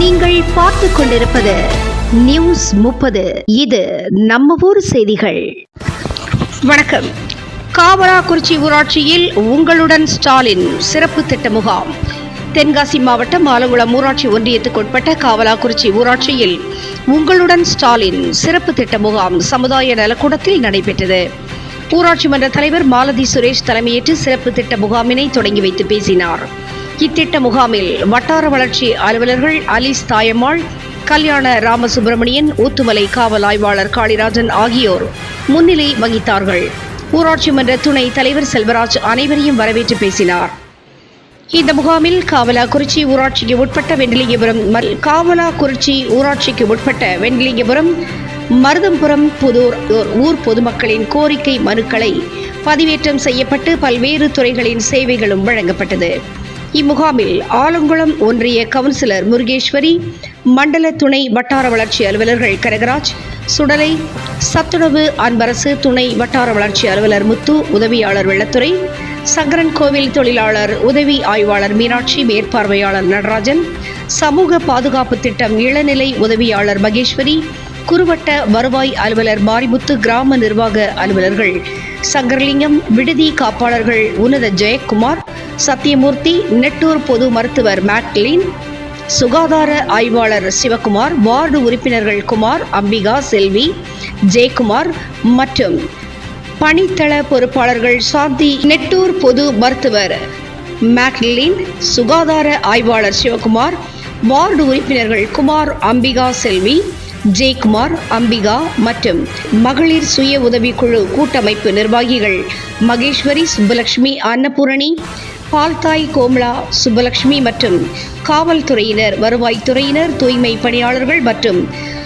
நீங்கள் பார்த்து கொண்டிருப்பது நியூஸ் முப்பது. இது நம்ம ஊர் செய்திகள். வணக்கம். காவலாக்குறிச்சி ஊராட்சியில் உங்களுடன் ஸ்டாலின் சிறப்பு திட்ட முகாம். தென்காசி மாவட்டம் ஆலங்குளம் ஊராட்சி ஒன்றியத்துக்குட்பட்ட காவலாக்குறிச்சி ஊராட்சியில் உங்களுடன் ஸ்டாலின் சிறப்பு திட்ட முகாம் சமுதாய நலக்கூடத்தில் நடைபெற்றது. ஊராட்சி மன்ற தலைவர் மாலதி சுரேஷ் தலைமையேற்று சிறப்பு திட்ட முகாமினை தொடங்கி வைத்து பேசினார். இத்திட்ட முகாமில் வட்டார வளர்ச்சி அலுவலர்கள் அலிஸ் தாயம்மாள் கல்யாண ராமசுப்பிரமணியன் ஊத்துமலை காவல் ஆய்வாளர் காளிராஜன் ஆகியோர் முன்னிலை வகித்தார்கள். ஊராட்சி மன்ற துணை தலைவர் செல்வராஜ் அனைவரையும் வரவேற்று பேசினார். இந்த முகாமில் காவலா குறிச்சி ஊராட்சிக்கு உட்பட்ட வெண்டிலிங்கபுரம் காவலா குறிச்சி ஊராட்சிக்கு உட்பட்ட வெண்டிலிங்கபுரம் மருதம்புரம் புதூர் ஊர் பொதுமக்களின் கோரிக்கை மனுக்களை பதிவேற்றம் செய்யப்பட்டு பல்வேறு துறைகளின் சேவைகளும் வழங்கப்பட்டது. இம்முகாமில் ஆலங்குளம் ஒன்றிய கவுன்சிலர் முருகேஸ்வரி மண்டல துணை வட்டார வளர்ச்சி அலுவலர்கள் கனகராஜ் சுடலை சத்துணவு அன்பரசு துணை வட்டார வளர்ச்சி அலுவலர் முத்து உதவியாளர் வெள்ளத்துறை சங்கரன் கோவில் தொழிலாளர் உதவி ஆய்வாளர் மீனாட்சி மேற்பார்வையாளர் நடராஜன் சமூக பாதுகாப்பு திட்டம் இளநிலை உதவியாளர் மகேஸ்வரி குறுவட்ட வருவாய் அலுவலர் மாரிமுத்து கிராம நிர்வாக அலுவலர்கள் சங்கரலிங்கம் விடுதி காப்பாளர்கள் உன்னத ஜெயக்குமார் சத்தியமூர்த்தி நெட்டூர் பொது மருத்துவர் மேட்லின் சுகாதார ஆய்வாளர் சிவகுமார் வார்டு உறுப்பினர்கள் குமார் அம்பிகா செல்வி ஜெயக்குமார் மற்றும் பணித்தள பொறுப்பாளர்கள் சாந்தி நெட்டூர் பொது மருத்துவர் மேக்லின் சுகாதார ஆய்வாளர் சிவகுமார் வார்டு உறுப்பினர்கள் குமார் அம்பிகா செல்வி ஜெயக்குமார் அம்பிகா மற்றும் மகளிர் சுய உதவிக்குழு கூட்டமைப்பு நிர்வாகிகள் மகேஸ்வரி சுப்புலட்சுமி அன்னபூரணி பால்தாய் கோம்லா சுப்பலட்சுமி மற்றும் காவல்துறையினர் வருவாய்த்துறையினர் தூய்மை பணியாளர்கள் மற்றும்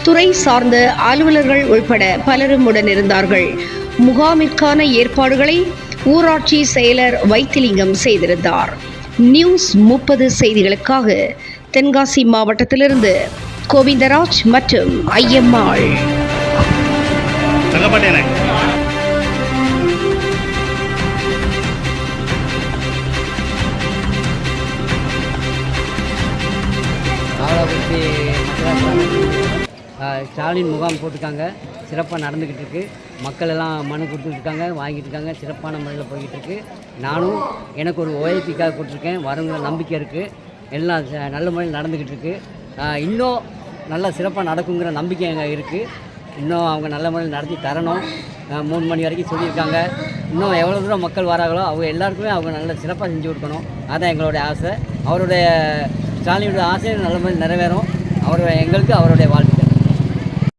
துறை சார்ந்த அலுவலர்கள் உள்பட பலரும் உடனிருந்தார்கள். முகாமிற்கான ஏற்பாடுகளை ஊராட்சி செயலர் வைத்திலிங்கம் செய்திருந்தார். நியூஸ் முப்பது செய்திகளுக்காக தென்காசி மாவட்டத்திலிருந்து கோவிந்தராஜ் மற்றும் ஐயம்மாள். தங்கப்பாட்டேனே ஸ்டாலின் முகாம் போட்டிருக்காங்க. சிறப்பாக நடந்துக்கிட்டு இருக்குது மக்கள் எல்லாம் மனு கொடுத்துட்ருக்காங்க வாங்கிட்டு இருக்காங்க. சிறப்பான முறையில் போய்கிட்டு நானும் எனக்கு ஒரு ஓஏபிக்காக கொடுத்துருக்கேன். வரவங்க நம்பிக்கை இருக்குது எல்லாம் ச- நல்ல முறையில் நடந்துக்கிட்டு இருக்குது இன்னும் நல்லா சிறப்பாக நடக்குங்கிற நம்பிக்கை எங்கள் இருக்குது இன்னும் அவங்க நல்ல முறையில் நடத்தி தரணும். மூணு மணி வரைக்கும் சொல்லியிருக்காங்க. இன்னும் எவ்வளோ தூரம் மக்கள் வராங்களோ அவங்க எல்லாருக்குமே அவங்க நல்ல சிறப்பாக செஞ்சு கொடுக்கணும். அதுதான் எங்களுடைய ஆசை. அவருடைய ஸ்டாலினுடைய ஆசை நல்ல மாதிரி நிறைவேறும். அவருடைய எங்களுக்கு அவருடைய வாழ்க்கை